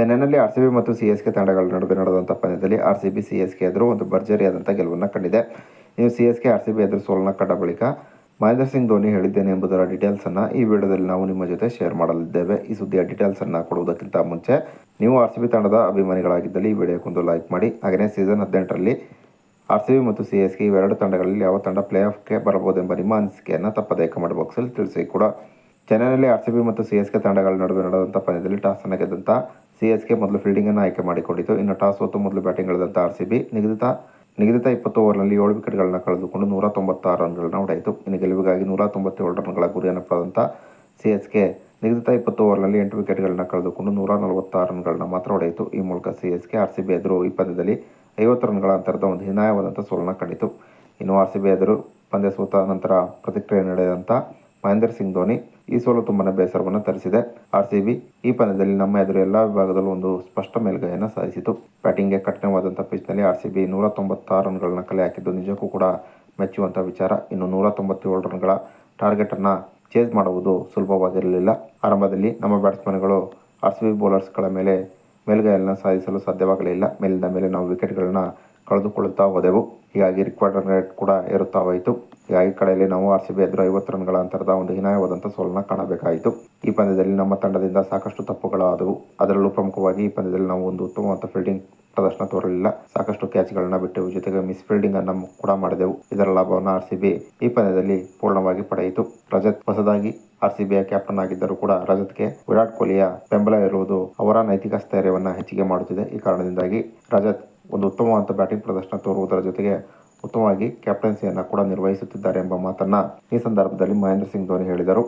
ಚೆನ್ನೈನಲ್ಲಿ R C B ಮತ್ತು C S K ತಂಡಗಳ ನಡುವೆ ನಡೆದಂಥ ಪಂದ್ಯದಲ್ಲಿ R C B C S K ಎದುರು ಒಂದು ಭರ್ಜರಿಯಾದಂಥ ಗೆಲುವನ್ನು ಕಂಡಿದೆ. ಇನ್ನು ಸಿ ಬಿ ಎದುರು ಸೋಲನ್ನ ಕಂಡ ಬಳಿಕ ಮಹೇಂದ್ರ ಸಿಂಗ್ ಧೋನಿ ಹೇಳಿದ್ದೇನೆ ಎಂಬುದರ ಡೀಟೇಲ್ಸನ್ನು ಈ ವಿಡಿಯೋದಲ್ಲಿ ನಾವು ನಿಮ್ಮ ಜೊತೆ ಶೇರ್ ಮಾಡಲಿದ್ದೇವೆ. ಈ ಸುದ್ದಿಯ ಡೀಟೇಲ್ಸನ್ನು ಕೊಡುವುದಕ್ಕಿಂತ ಮುಂಚೆ ನೀವು ಆರ್ ಸಿ ಬಿ ತಂಡದ ಅಭಿಮಾನಿಗಳಾಗಿದ್ದಲ್ಲಿ ಈ ವಿಡಿಯೋಕ್ಕೊಂದು ಲೈಕ್ ಮಾಡಿ. ಹಾಗೆಯೇ ಸೀಸನ್ ಹದಿನೆಂಟರಲ್ಲಿ ಆರ್ ಸಿ ಬಿ ಮತ್ತು ಸಿ ಎಸ್ ಕೆ ಇವೆರಡು ತಂಡಗಳಲ್ಲಿ ಯಾವ ತಂಡ ಪ್ಲೇ ಆಫ್ಗೆ ಬರಬಹುದೆಂಬ ನಿಮ್ಮ ಅನಿಸಿಕೆಯನ್ನು ತಪ್ಪದೇ ಕಮೆಂಟ್ ಬಾಕ್ಸಲ್ಲಿ ತಿಳಿಸಿ ಕೂಡ. ಚೆನ್ನೈನಲ್ಲಿ ಆರ್ ಸಿ ಬಿ ಮತ್ತು ಸಿ ಎಸ್ ಕೆ ತಂಡಗಳ ನಡುವೆ ನಡೆದಂಥ ಪಂದ್ಯದಲ್ಲಿ ಟಾಸ್ನ ಗೆದ್ದಂಥ ಸಿ ಎಸ್ ಕೆ ಮೊದಲು ಫೀಲ್ಡಿಂಗನ್ನು ಆಯ್ಕೆ ಮಾಡಿಕೊಂಡಿತು ಇನ್ನು ಟಾಸ್ ಹೊತ್ತು ಮೊದಲು ಬ್ಯಾಟಿಂಗ್ ಇಳಿದಂಥ ಆರ್ ಸಿ ಬಿ ನಿಗದಿತ ನಿಗದಿತ ಇಪ್ಪತ್ತು ಓವರ್ನಲ್ಲಿ ಏಳು ವಿಕೆಟ್ಗಳನ್ನು ಕಳೆದುಕೊಂಡು ನೂರ ತೊಂಬತ್ತಾರು ರನ್ಗಳನ್ನ ಹೊಡೆಯಿತು. ಇನ್ನು ಗೆಲುವಿಗಾಗಿ ನೂರ ತೊಂಬತ್ತೇಳು ರನ್ಗಳ ಗುರಿಯನ್ನು ಪಡೆದಂಥ ಸಿ ಎಸ್ ಕೆ ನಿಗದಿತ ಇಪ್ಪತ್ತು ಓವರ್ನಲ್ಲಿ ಎಂಟು ವಿಕೆಟ್ಗಳನ್ನ ಕಳೆದುಕೊಂಡು ನೂರ ನಲವತ್ತಾರು ರನ್ಗಳನ್ನ ಮಾತ್ರ ಹೊಡೆಯಿತು. ಈ ಮೂಲಕ C S K R C B ಎದುರು ಈ ಪಂದ್ಯದಲ್ಲಿ ಐವತ್ತು ರನ್ಗಳ ಅಂತರದ ಒಂದು ಹೀನಾಯವಾದಂಥ ಸೋಲನ್ನು ಕಂಡಿತು. ಇನ್ನು ಆರ್ ಸಿ ಬಿ ಎದುರು ಪಂದ್ಯ ಸೋತ ನಂತರ ಪ್ರತಿಕ್ರಿಯೆ ನೀಡಿದಂಥ ಮಹೇಂದ್ರ ಸಿಂಗ್ ಧೋನಿ ಈ ಸೋಲು ತುಂಬಾ ಬೇಸರವನ್ನು ತರಿಸಿದೆ. ಆರ್ ಸಿ ಬಿ ಈ ಪಂದ್ಯದಲ್ಲಿ ನಮ್ಮ ಎದುರು ಎಲ್ಲಾ ವಿಭಾಗದಲ್ಲೂ ಒಂದು ಸ್ಪಷ್ಟ ಮೇಲ್ಗೈಯನ್ನು ಸಾಧಿಸಿತು. ಬ್ಯಾಟಿಂಗ್ಗೆ ಕಠಿಣವಾದಂಥ ಪಿಚ್ನಲ್ಲಿ ಆರ್ ಸಿ ಬಿ ನೂರ ತೊಂಬತ್ತಾರು ರನ್ಗಳನ್ನ ಕಲೆ ಹಾಕಿದ್ದು ನಿಜಕ್ಕೂ ಕೂಡ ಮೆಚ್ಚುವಂಥ ವಿಚಾರ. ಇನ್ನು ನೂರ ತೊಂಬತ್ತೇಳು ರನ್ಗಳ ಟಾರ್ಗೆಟನ್ನು ಚೇಸ್ ಮಾಡುವುದು ಸುಲಭವಾಗಿರಲಿಲ್ಲ. ಆರಂಭದಲ್ಲಿ ನಮ್ಮ ಬ್ಯಾಟ್ಸ್ಮನ್ಗಳು ಆರ್ ಸಿ ಬಿ ಬೌಲರ್ಸ್ಗಳ ಮೇಲೆ ಮೇಲುಗೈಯನ್ನು ಸಾಧಿಸಲು ಸಾಧ್ಯವಾಗಲಿಲ್ಲ. ಮೇಲಿಂದ ಮೇಲೆ ನಾವು ವಿಕೆಟ್ಗಳನ್ನ ಕಳೆದುಕೊಳ್ಳುತ್ತಾ ಹೋದೆವು. ಹೀಗಾಗಿ ರಿಕ್ವೈರ್ಡ್ ರೇಟ್ ಕೂಡ ಏರುತ್ತಾ ಹೋಯಿತು ಹೀಗಾಗಿ ಕಡೆಯಲ್ಲಿ ನಾವು ಆರ್ ಸಿ ಬಿ ಎದುರು ಐವತ್ತು ರನ್ಗಳ ಅಂತರದ ಒಂದು ಹೀನಾಯವಾದಂಥ ಸೋಲನ್ನು ಕಾಣಬೇಕಾಯಿತು. ಈ ಪಂದ್ಯದಲ್ಲಿ ನಮ್ಮ ತಂಡದಿಂದ ಸಾಕಷ್ಟು ತಪ್ಪುಗಳಾದವು. ಅದರಲ್ಲೂ ಪ್ರಮುಖವಾಗಿ ಈ ಪಂದ್ಯದಲ್ಲಿ ನಾವು ಒಂದು ಉತ್ತಮವಾದ ಫೀಲ್ಡಿಂಗ್ ಪ್ರದರ್ಶನ ತೋರಲಿಲ್ಲ. ಸಾಕಷ್ಟು ಕ್ಯಾಚ್ಗಳನ್ನ ಬಿಟ್ಟೆವು. ಜೊತೆಗೆ ಮಿಸ್ ಫೀಲ್ಡಿಂಗ್ ಅನ್ನು ಕೂಡ ಮಾಡಿದೆವು. ಇದರ ಲಾಭವನ್ನು ಆರ್ ಸಿ ಈ ಪಂದ್ಯದಲ್ಲಿ ಪೂರ್ಣವಾಗಿ ಪಡೆಯಿತು. ರಜತ್ ಹೊಸದಾಗಿ ಆರ್ ಸಿ ಬಿಯ ಕ್ಯಾಪ್ಟನ್ ಆಗಿದ್ದರೂ ಕೂಡ ರಜತ್ಗೆ ವಿರಾಟ್ ಕೊಹ್ಲಿಯ ಬೆಂಬಲ ಇರುವುದು ಅವರ ನೈತಿಕ ಸ್ಥೈರ್ಯವನ್ನು ಹೆಚ್ಚಿಗೆ ಮಾಡುತ್ತಿದೆ. ಈ ಕಾರಣದಿಂದಾಗಿ ರಜತ್ ಒಂದು ಉತ್ತಮವಾದ ಬ್ಯಾಟಿಂಗ್ ಪ್ರದರ್ಶನ ತೋರುವುದರ ಜೊತೆಗೆ ಉತ್ತಮವಾಗಿ ಕ್ಯಾಪ್ಟನ್ಸಿಯನ್ನು ಕೂಡ ನಿರ್ವಹಿಸುತ್ತಿದ್ದಾರೆ ಎಂಬ ಮಾತನ್ನ ಈ ಸಂದರ್ಭದಲ್ಲಿ ಮಹೇಂದ್ರ ಸಿಂಗ್ ಧೋನಿ ಹೇಳಿದರು.